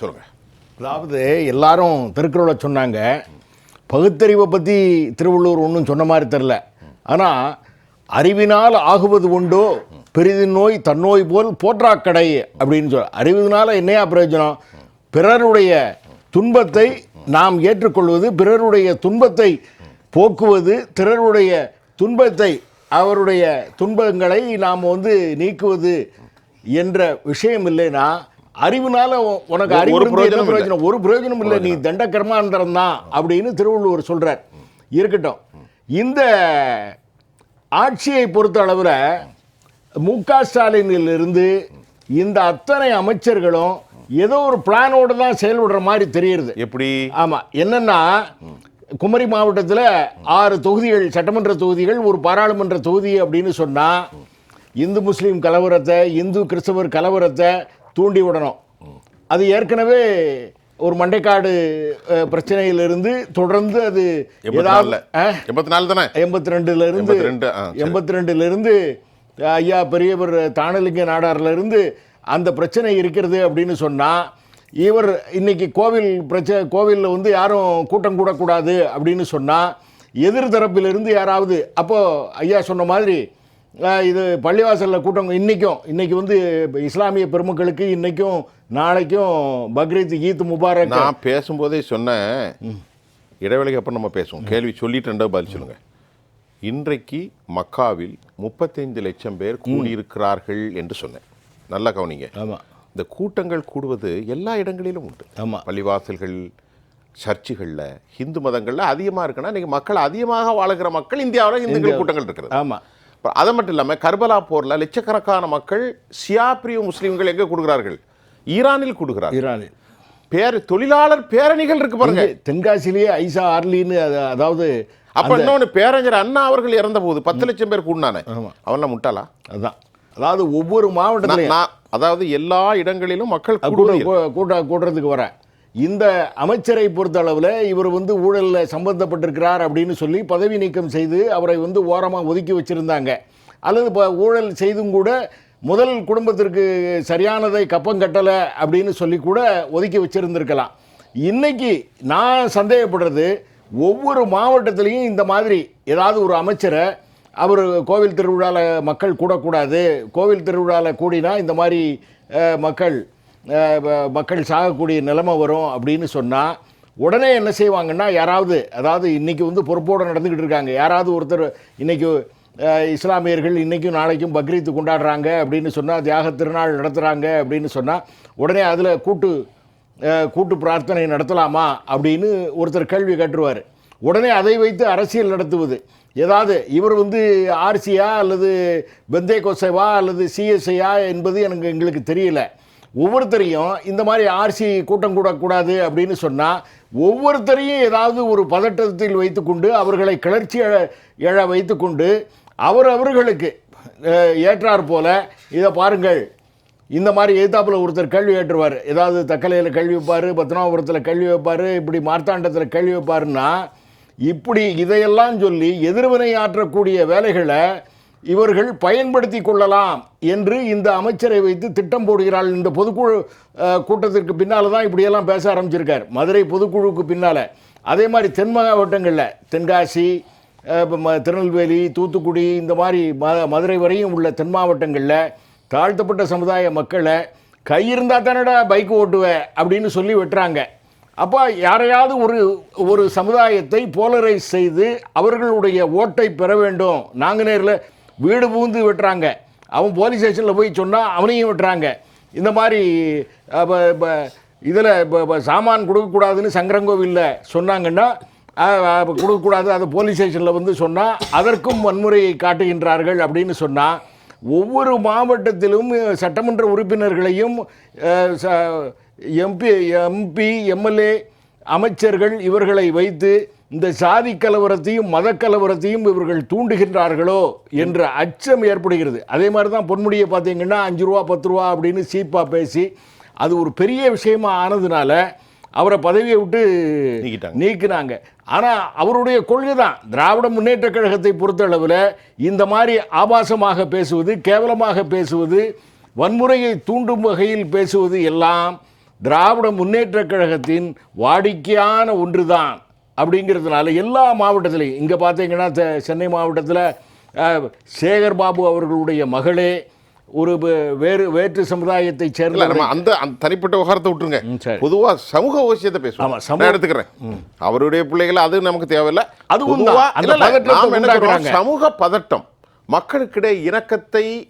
சொல்லுங்க. அதாவது எல்லாரும் திருக்குறளை சொன்னாங்க. பகுத்தறிவை பற்றி திருவள்ளுவர் ஒன்றும் சொன்ன மாதிரி தெரில ஆனால் அறிவினால் ஆகுவது உண்டோ? பெரிது நோய் தன்னோய் போல் போற்றாக்கடை அப்படின்னு சொல்ல அறிவினால் என்னையா பிரயோஜனம்? பிறருடைய துன்பத்தை நாம் ஏற்றுக்கொள்வது பிறருடைய துன்பத்தை போக்குவது பிறருடைய துன்பத்தை அவருடைய துன்பங்களை நாம் வந்து நீக்குவது என்ற விஷயம் இல்லைன்னா அறிவுனால உனக்கு அறிவு ஒரு பிரயோஜனம்? ஒரு பிரயோஜனம் இல்லை. நீ தண்ட கர்மாந்தரம் தான் அப்படின்னு திருவள்ளுவர் சொல்றார். இருக்கட்டும். இந்த ஆட்சியை பொறுத்த அளவில் மு க ஸ்டாலினிலிருந்து இந்த அத்தனை அமைச்சர்களும் ஏதோ ஒரு பிளானோடு தான் செயல்படுற மாதிரி தெரியுது எப்படி? ஆமா. என்னன்னா குமரி மாவட்டத்தில் ஆறு தொகுதிகள் சட்டமன்ற தொகுதிகள் ஒரு பாராளுமன்ற தொகுதி அப்படின்னு சொன்னா இந்து முஸ்லீம் கலவரத்தை இந்து கிறிஸ்தவர் கலவரத்தை தூண்டி விடணும். அது ஏற்கனவே ஒரு மண்டைக்காடு பிரச்சனையிலிருந்து தொடர்ந்து அது எண்பத்தி நாலு தானே? எண்பத்தி ரெண்டுல இருந்து 82, ஆ, சரி. எண்பத்தி ரெண்டுல இருந்து ஐயா பெரியவர் தானலிங்க நாடார்ல இருந்து அந்த பிரச்சனை இருக்கிறது அப்படின்னு சொன்னா இவர் இன்னைக்கு கோவில் பிரச்சனை கோவிலில் வந்து யாரும் கூட்டம் கூடக்கூடாது அப்படின்னு சொன்னா எதிர் தரப்பிலிருந்து யாராவது அப்போ ஐயா சொன்ன மாதிரி இது பள்ளிவாசலில் கூட்டம் இன்னைக்கும் இன்னைக்கு வந்து இஸ்லாமிய பெருமக்களுக்கு இன்னைக்கும் நாளைக்கும் பக்ரீத் ஈத் முபாரக். நான் பேசும்போதே சொன்னேன். இடைவேளைக்கு அப்புறம் நம்ம பேசுவோம். கேள்வி சொல்லிட்டு ரெண்டாவது பதில் சொல்லுங்க. இன்றைக்கு மக்காவில் முப்பத்தைந்து லட்சம் பேர் கூடியிருக்கிறார்கள் என்று சொன்னேன். நல்லா கவனிங்க. ஆமா. இந்த கூட்டங்கள் கூடுவது எல்லா இடங்களிலும் உண்டு. ஆமா. பள்ளிவாசல்கள் சர்ச்சுகளில் ஹிந்து மதங்களில் அதிகமாக இருக்குன்னா இன்னைக்கு மக்கள் அதிகமாக வாழுகிற மக்கள் இந்தியாவில் இந்துக்கள் கூட்டங்கள் இருக்கிறது. ஆமா. அப்புறம் அது மட்டும் இல்லாமல் கர்பலா போரில் லட்சக்கணக்கான மக்கள் ஷியா பிரிய முஸ்லீம்கள் எங்கே கொடுக்குறார்கள்? ஈரானில் கொடுக்குறார்கள். ஈரானில். பேர் தொழிலாளர் பேரணிகள் இருக்கு பாருங்க. தென்காசிலேயே ஐசா ஆர்லின்னு அது- அதாவது அப்ப இன்னொன்னு பேரறிஞர் அண்ணா அவர்கள் இறந்த போது பத்து லட்சம் பேர் கூடினானே. அவன்லாம் முட்டாளா? அதான். அதாவது ஒவ்வொரு மாவட்டத்திலையும் நான் அதாவது எல்லா இடங்களிலும் மக்கள் கூட்ட கூடுவது கூ- கூட்ட கூட்டுறதுக்கு வரேன் இந்த அமைச்சரை பொறுத்த அளவில் இவர் வந்து ஊழலில் சம்பந்தப்பட்டிருக்கிறார் அப்படின்னு சொல்லி பதவி நீக்கம் செய்து அவரை வந்து ஓரமாக ஒதுக்கி வச்சிருந்தாங்க. அல்லது இப்போ ஊழல் செய்தும் கூட முதல் குடும்பத்திற்கு சரியானதை கப்பம் கட்டலை அப்படின்னு சொல்லி கூட ஒதுக்கி வச்சுருந்துருக்கலாம். இன்னைக்கு நான் சந்தேகப்படுறது ஒவ்வொரு மாவட்டத்திலையும் இந்த மாதிரி ஏதாவது ஒரு அமைச்சரை அவர் கோவில் திருவிழாவில் மக்கள் கூடக்கூடாது கோவில் திருவிழாவில் கூடினா இந்த மாதிரி மக்கள் மக்கள் சாகக்கூடிய நிலைமை வரும் அப்படின்னு சொன்னால் உடனே என்ன செய்வாங்கன்னா யாராவது அதாவது இன்றைக்கி வந்து பொறுப்போடு நடந்துக்கிட்டு இருக்காங்க. யாராவது ஒருத்தர் இன்றைக்கி இஸ்லாமியர்கள் இன்றைக்கும் நாளைக்கும் பக்ரீத்து கொண்டாடுறாங்க அப்படின்னு சொன்னால் தியாக திருநாள் நடத்துகிறாங்க அப்படின்னு சொன்னால் உடனே அதில் கூட்டு கூட்டு பிரார்த்தனை நடத்தலாமா அப்படின்னு ஒருத்தர் கேள்வி கட்டுருவார். உடனே அதை வைத்து அரசியல் நடத்துவது. ஏதாவது இவர் வந்து ஆர்சியா அல்லது பெந்தே கொசைவா அல்லது சிஎஸ்ஐயா என்பது எனக்கு எங்களுக்கு தெரியல. ஒவ்வொருத்தரையும் இந்த மாதிரி ஆர்சி கூட்டம் கூடக்கூடாது அப்படின்னு சொன்னால் ஒவ்வொருத்தரையும் ஏதாவது ஒரு பதட்டத்தில் வைத்துக்கொண்டு அவர்களை கிளர்ச்சி எழ வைத்துக்கொண்டு அவர் அவர்களுக்கு ஏற்றார் போல இதை பாருங்கள். இந்த மாதிரி எழுத்தாப்பில் ஒருத்தர் கேள்வி ஏற்றுவார். ஏதாவது தக்கலையில் கேள்வி வைப்பார் பத்மநாபபுரத்தில் கேள்வி வைப்பார் இப்படி மார்த்தாண்டத்தில் கேள்வி வைப்பாருன்னா இப்படி இதையெல்லாம் சொல்லி எதிர்வினை ஆற்றக்கூடிய வேலைகளை இவர்கள் பயன்படுத்தி கொள்ளலாம் என்று இந்த அமைச்சரை வைத்து திட்டம் போடுகிறாள் இந்த பொதுக்குழு கூட்டத்திற்கு பின்னால் தான் இப்படியெல்லாம் பேச ஆரம்பிச்சிருக்கார். மதுரை பொதுக்குழுவுக்கு பின்னால். அதே மாதிரி தென் மாவட்டங்களில் தென்காசி ம- திருநெல்வேலி தூத்துக்குடி இந்த மாதிரி ம மதுரை வரையும் உள்ள தென் மாவட்டங்களில் தாழ்த்தப்பட்ட சமுதாய மக்களை கை இருந்தால் தானடா பைக் ஓட்டுவேன் அப்படின்னு சொல்லி வெட்டுறாங்க. அப்போ யாரையாவது ஒரு ஒரு சமுதாயத்தை போலரைஸ் செய்து அவர்களுடைய ஓட்டை பெற வேண்டும். நாங்கள் நேரில் வீடு பூந்து வெட்டுறாங்க. அவன் போலீஸ் ஸ்டேஷனில் போய் சொன்னால் அவனையும் வெட்டுறாங்க. இந்த மாதிரி இதில் இப்போ சாமான் கொடுக்கக்கூடாதுன்னு சங்கரங்கோவிலில் சொன்னாங்கன்னா அஹ், கொடுக்கக்கூடாது அதை போலீஸ் ஸ்டேஷனில் வந்து சொன்னால் அதற்கும் வன்முறையை காட்டுகின்றார்கள் அப்படின்னு சொன்னால் ஒவ்வொரு மாவட்டத்திலும் சட்டமன்ற உறுப்பினர்களையும் எம்பி எம்பி எம்எல்ஏ அமைச்சர்கள் இவர்களை வைத்து இந்த சாதி கலவரத்தையும் மத கலவரத்தையும் இவர்கள் தூண்டுகின்றார்களோ என்ற அச்சம் ஏற்படுகிறது. அதே மாதிரி தான் பொன்முடியை பார்த்தீங்கன்னா அஞ்சு ரூபா பத்து ரூபா அப்படின்னு சீப்பாக பேசி அது ஒரு பெரிய விஷயமா ஆனதுனால அவரை பதவியை விட்டு நீக்கிட்டாங்க. நீக்கினாங்க. ஆனால் அவருடைய கொள்கை தான் திராவிட முன்னேற்ற கழகத்தை பொறுத்தளவில் இந்த மாதிரி ஆபாசமாக பேசுவது கேவலமாக பேசுவது வன்முறையை தூண்டும் வகையில் பேசுவது எல்லாம் திராவிட முன்னேற்றக் கழகத்தின் வாடிக்கையான ஒன்றுதான். அப்படிங்கிறதுனால எல்லா மாவட்டத்திலையும் இங்கே பார்த்தீங்கன்னா சென்னை மாவட்டத்தில் சேகர் பாபு அவர்களுடைய மகளே ஒரு வேறு வேற்று சமுதாயத்தைச் இல்ல சேர்ந்த நம்ம அந்த அந்த தனிப்பட்ட விவகாரத்தை விட்டுருங்க. ம், சரி. பொதுவா சமூக விஷயத்தை பேசுவோம். சமூக- நான் எடுத்துக்கிறேன். அவருடைய பிள்ளைகள் அது நமக்கு தேவையில்லை. அதுவும். சமூக பதட்டம் மக்களுக்கிடையே இணக்கத்தை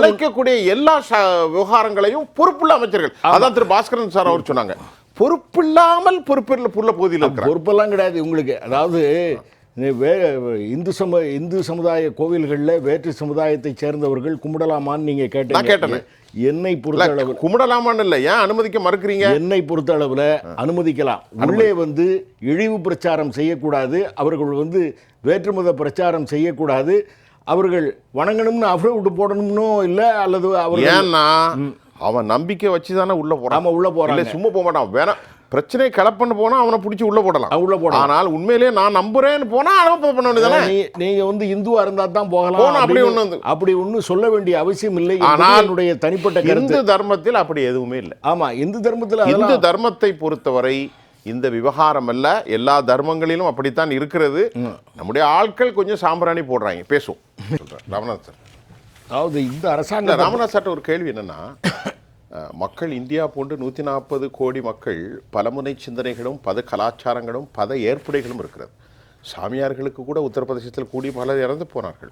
குலைக்கக்கூடிய எல்லா விவகாரங்களையும் பொறுப்புள்ள அமைச்சர்கள். அதான் திரு பாஸ்கரன் சார் அவர் சொன்னாங்க. பொறுப்பில்லாமல் பொறுப்பில் புள்ள பகுதியில் பொறுப்பெல்லாம் கிடையாது உங்களுக்கு அதாவது வே இந்து சம இந்து சமுதாய கோவில்களில் வேற்று சமுதாயத்தைச் சேர்ந்தவர்கள் கும்பிடலாமான்னு நீங்கள் கேட்டீங்க. கேட்டேனே. என்னை இல்ல, பொறுத்தளவு கும்பிடலாமான்னு இல்லை. ஏன் அனுமதிக்க மறுக்கிறீங்க? என்னை பொறுத்தளவில் அனுமதிக்கலாம். உள்ளே வந்து இழிவு பிரச்சாரம் செய்யக்கூடாது. அவர்கள் வந்து வேற்றுமத பிரச்சாரம் செய்யக்கூடாது. அவர்கள் வணங்கணும்னு அஃபிடவிட் போடணும்னோ இல்லை அல்லது அவர்கள் ஏன்னா அவன் நம்பிக்கை வச்சு தானே உள்ள ஆமா, உள்ள. இல்ல சும்மா போக மாட்டான். வேணா பிரச்சனை கிளப்பன்னு போனா அவனை பிடிச்சி உள்ள போடலாம். உள்ள போடலாம். ஆனால் உண்மையிலேயே நான் நம்புறேன்னு போனா அவன் பண்ண வேண்டியதானே நீ- நீங்க வந்து இந்துவா இருந்தா தான் போகலாம் அப்படி வந்து- அப்படி ஒன்றும் சொல்ல வேண்டிய அவசியம் இல்லை ஆனால் என்னுடைய தனிப்பட்ட இந்து தர்மத்தில் அப்படி எதுவுமே இல்லை. ஆமா இந்து தர்மத்தில் இந்து தர்மத்தை பொறுத்தவரை இந்த விவகாரம் அல்ல. எல்லா தர்மங்களிலும் அப்படித்தான் இருக்கிறது. நம்முடைய ஆட்கள் கொஞ்சம் சாம்பிராணி போடுறாங்க. பேசுவோம். ராமநாத் சார். அதாவது இந்த அரசாங்கம் ராமநாத் சார்ட்ட ஒரு கேள்வி என்னன்னா மக்கள் இந்தியா போன்று நூற்றி நாற்பது கோடி மக்கள் பலமுனை சிந்தனைகளும் பத கலாச்சாரங்களும் பத ஏற்புடைகளும் இருக்கிறது. சாமியார்களுக்கு கூட உத்தரப்பிரதேசத்தில் கூடி பலர் இறந்து போனார்கள்.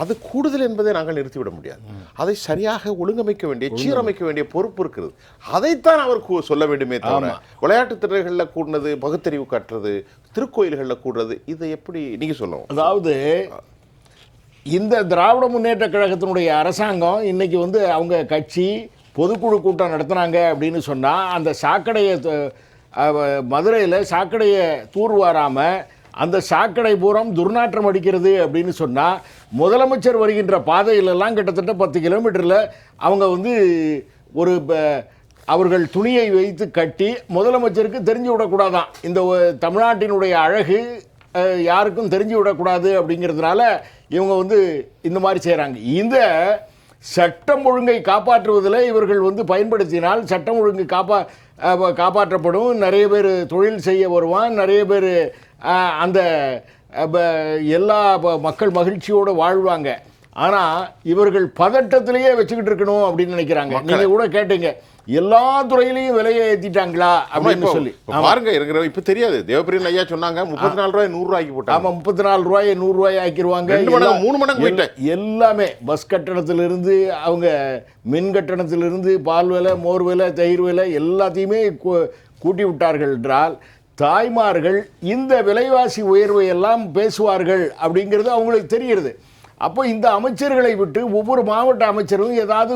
அது கூடுதல் என்பதை நாங்கள் நிறுத்திவிட முடியாது. அதை சரியாக ஒழுங்கமைக்க வேண்டிய சீரமைக்க வேண்டிய பொறுப்பு இருக்கிறது. அதைத்தான் அவர் சொல்ல வேண்டுமே தவிர விளையாட்டுத் திறர்களில் கூடினது பகுத்தறிவு கட்டுறது திருக்கோயில்களில் கூடுறது இதை எப்படி நீங்க சொல்லணும் அதாவது இந்த திராவிட முன்னேற்ற கழகத்தினுடைய அரசாங்கம் இன்னைக்கு வந்து அவங்க கட்சி பொதுக்குழு கூட்டம் நடத்துனாங்க அப்படின்னு சொன்னால் அந்த சாக்கடையை மதுரையில் சாக்கடையை தூர்வாராமல் அந்த சாக்கடை பூரம் துர்நாற்றம் அடிக்கிறது அப்படின்னு சொன்னால் முதலமைச்சர் வருகின்ற பாதையிலெல்லாம் கிட்டத்தட்ட பத்து கிலோமீட்டரில் அவங்க வந்து ஒரு ப- அவர்கள் துணியை வைத்து கட்டி முதலமைச்சருக்கு தெரிஞ்சு விடக்கூடாதான். இந்த தமிழ்நாட்டினுடைய அழகு யாருக்கும் தெரிஞ்சு விடக்கூடாது அப்படிங்கிறதுனால இவங்க வந்து இந்த மாதிரி செய்கிறாங்க இந்த சட்டம் ஒழுங்கை காப்பாற்றுவதில் இவர்கள் வந்து பயன்படுத்தினால் சட்டம் ஒழுங்கு காப்பா காப்பாற்றப்படும். நிறைய பேர் தொழில் செய்ய வருவான். நிறைய பேர் அந்த எல்லா ப- மக்கள் மகிழ்ச்சியோடு வாழ்வாங்க. ஆனால் இவர்கள் பதட்டத்திலேயே வச்சுக்கிட்டு இருக்கணும் அப்படின்னு நினைக்கிறாங்க. நீங்கள் கூட கேட்டீங்க எல்லா துறையிலையும் விலையை ஏற்றிட்டாங்களா அப்படின்னு சொல்லி. பாருங்க இருக்கிற இப்ப தெரியாது. தேவபிரியன் ஐயா சொன்னாங்க முப்பத்தி நாலு ரூபாய் நூறு ரூபாய்க்கு போட்டாங்க. ஆமா முப்பத்தி நாலு ரூபாயை நூறு ரூபாய் ஆக்கிடுவாங்க மூணு மடங்கு எல்லா- எல்லாமே பஸ் கட்டணத்திலிருந்து அவங்க மின் கட்டணத்திலிருந்து பால் விலை மோர் விலை தயிர் விலை எல்லாத்தையுமே கூட்டி விட்டார்கள் என்றால் தாய்மார்கள் இந்த விலைவாசி உயர்வை எல்லாம் பேசுவார்கள் அப்படிங்கிறது அவங்களுக்கு தெரிகிறது. அப்போ இந்த அமைச்சர்களை விட்டு ஒவ்வொரு மாவட்ட அமைச்சரும் ஏதாவது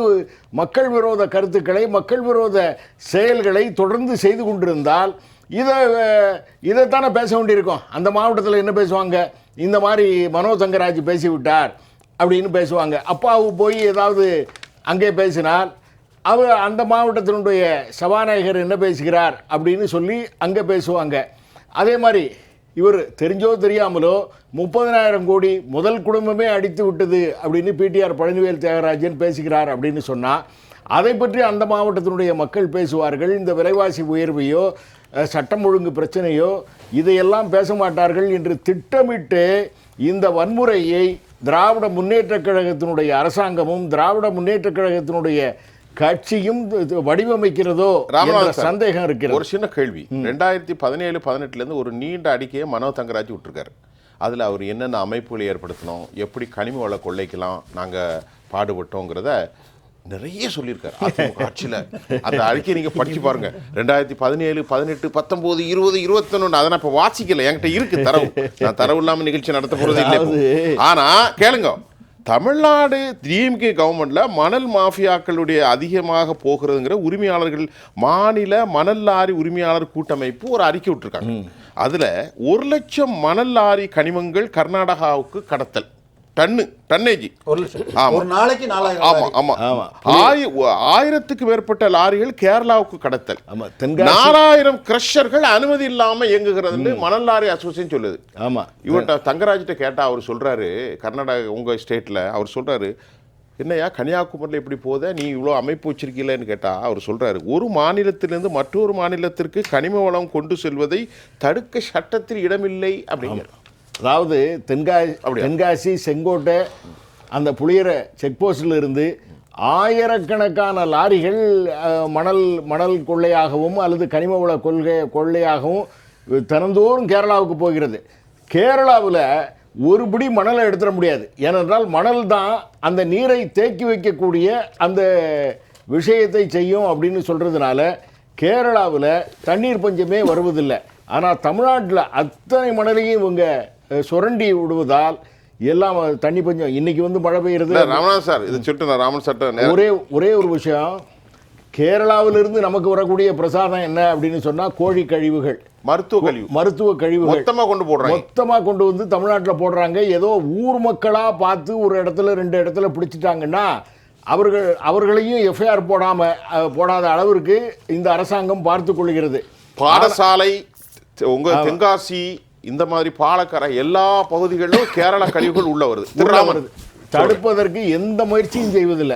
மக்கள் விரோத கருத்துக்களை மக்கள் விரோத செயல்களை தொடர்ந்து செய்து கொண்டிருந்தால் இதை இதைத்தானே பேச வேண்டியிருக்கும். அந்த மாவட்டத்தில் என்ன பேசுவாங்க? இந்த மாதிரி மனோ சங்கராஜ் பேசிவிட்டார் அப்படின்னு பேசுவாங்க. அப்பாவு போய் ஏதாவது அங்கே பேசினால் அவர் அந்த மாவட்டத்தினுடைய சபாநாயகர் என்ன பேசுகிறார் அப்படின்னு சொல்லி அங்கே பேசுவாங்க. அதே மாதிரி இவர் தெரிஞ்சோ தெரியாமலோ முப்பதனாயிரம் கோடி முதல் குடும்பமே அடித்து விட்டது அப்படின்னு பிடிஆர் பழனிவேல் தியாகராஜன் பேசுகிறார் அப்படின்னு சொன்னால் அதை பற்றி அந்த மாவட்டத்தினுடைய மக்கள் பேசுவார்கள். இந்த விலைவாசி உயர்வையோ சட்டம் ஒழுங்கு பிரச்சனையோ இதையெல்லாம் பேச மாட்டார்கள் என்று திட்டமிட்டு இந்த வன்முறையை திராவிட முன்னேற்றக் கழகத்தினுடைய அரசாங்கமும் திராவிட முன்னேற்றக் கழகத்தினுடைய கட்சியும் வடிவமைக்கிறதோ சந்தேகம் இருக்கிறது. ஒரு சின்ன கேள்வி. ரெண்டாயிரத்தி பதினேழு பதினெட்டுல இருந்து ஒரு நீண்ட அறிக்கையை மனோ தங்கராஜ் விட்டுருக்காரு. அதுல அவர் என்னென்ன அமைப்புகளை ஏற்படுத்தணும் எப்படி கனிம வள கொள்ளைக்கலாம் நாங்க பாடுபட்டோங்கிறத நிறைய சொல்லியிருக்காரு அதிமுக ஆட்சியில. அந்த அறிக்கையை நீங்க படிச்சு பாருங்க. ரெண்டாயிரத்தி பதினேழு பதினெட்டு பத்தொன்பது இருபது இருபத்தொன்னு அதை நான் இப்ப வாசிக்கல. என்கிட்ட இருக்கு தரவு. நான் தரவு இல்லாம நிகழ்ச்சி நடத்த போறது இல்லை இப்போ. அதாவது- ஆனா கேளுங்க. தமிழ்நாடு டிஎம்கே கவர்மெண்ட்ல மணல் மாஃபியாக்களுடைய அதிகமாக போகிறதுங்கிற உரிமையாளர்கள் மாநில மணல் லாரி உரிமையாளர் கூட்டமைப்பு ஒரு அறிக்கை விட்டுருக்காங்க. அதுல ஒரு லட்சம் மணல் லாரி கனிமங்கள் கர்நாடகாவுக்கு கடத்தல். Ton tonnage. ஒரு லட்சம். ஒரு நாளைக்கு நாலாயிரம் ஆமா லாரி. ஆமா. ஆமா. ஆயி- ஆயிரத்துக்கு மேற்பட்ட லாரிகள் கேரளாவுக்கு கடத்தல். ஆமா தென்காசி நாலாயிரம் கிரஷர்கள் அனுமதி இல்லாம இயங்குகிறதுன்னு மணல் லாரி அசோசியேஷன் சொல்லுது. ஆமா. இவர்கிட்ட தங்கராஜ்கிட்ட கேட்டா அவர் சொல்றாரு கர்நாடகா உங்க ஸ்டேட்ல அவர் சொல்றாரு என்னையா கன்னியாகுமரியில் இப்படி போத நீ இவ்வளோ அமைப்பு வச்சிருக்கீங்களேன்னு கேட்டால் அவர் சொல்கிறாரு ஒரு மாநிலத்திலிருந்து மற்றொரு மாநிலத்திற்கு கனிம வளம் கொண்டு செல்வதை தடுக்க சட்டத்தில் இடமில்லை அப்படிங்கிறார். அதாவது தென்காசி? தென்காசி செங்கோட்டை அந்த புளியரை செக் போஸ்டில் இருந்து ஆயிரக்கணக்கான லாரிகள் மணல் மணல் கொள்ளையாகவும் அல்லது கனிம வள கொள்கை கொள்ளையாகவும் தினந்தோறும் கேரளாவுக்கு போகிறது. கேரளாவில் ஒரு பிடி மணலை எடுத்துட முடியாது. ஏனென்றால் மணல் தான் அந்த நீரை தேக்கி வைக்கக்கூடிய அந்த விஷயத்தை செய்யும் அப்படின்னு சொல்கிறதுனால கேரளாவில் தண்ணீர் பஞ்சமே வருவதில்லை. ஆனால் தமிழ்நாட்டில் அத்தனை மணலையும் இவங்க சுரண்டி விடுவதால் எல்லாம் தண்ணி பஞ்சம். இன்னைக்கு வந்து மழை பெய்யுறது ராமநாத் சார் இதை நான் ராமன் சார்ட்ட ஒரே ஒரே ஒரு விஷயம். கேரளாவிலிருந்து நமக்கு வரக்கூடிய பிரசாதம் என்ன அப்படின்னு சொன்னால் கோழி கழிவுகள். மருத்துவ கழிவு. மருத்துவ கழிவுகள். மொத்தமாக கொண்டு போடுறாங்க. மொத்தமாக கொண்டு வந்து தமிழ்நாட்டில் போடுறாங்க. ஏதோ ஊர் மக்களாக பார்த்து ஒரு இடத்துல ரெண்டு இடத்துல பிடிச்சிட்டாங்கன்னா அவர்கள் அவர்களையும் எஃப்ஐஆர் போடாமல் போடாத அளவிற்கு இந்த அரசாங்கம் பார்த்து கொள்கிறது. பாடசாலை உங்க தென்காசி இந்த மாதிரி பாலக்கரை எல்லா பகுதிகளிலும் கேரள கழிவுகள் உள்ள வருது. வருது. தடுப்பதற்கு எந்த முயற்சியும் செய்வதில்லை.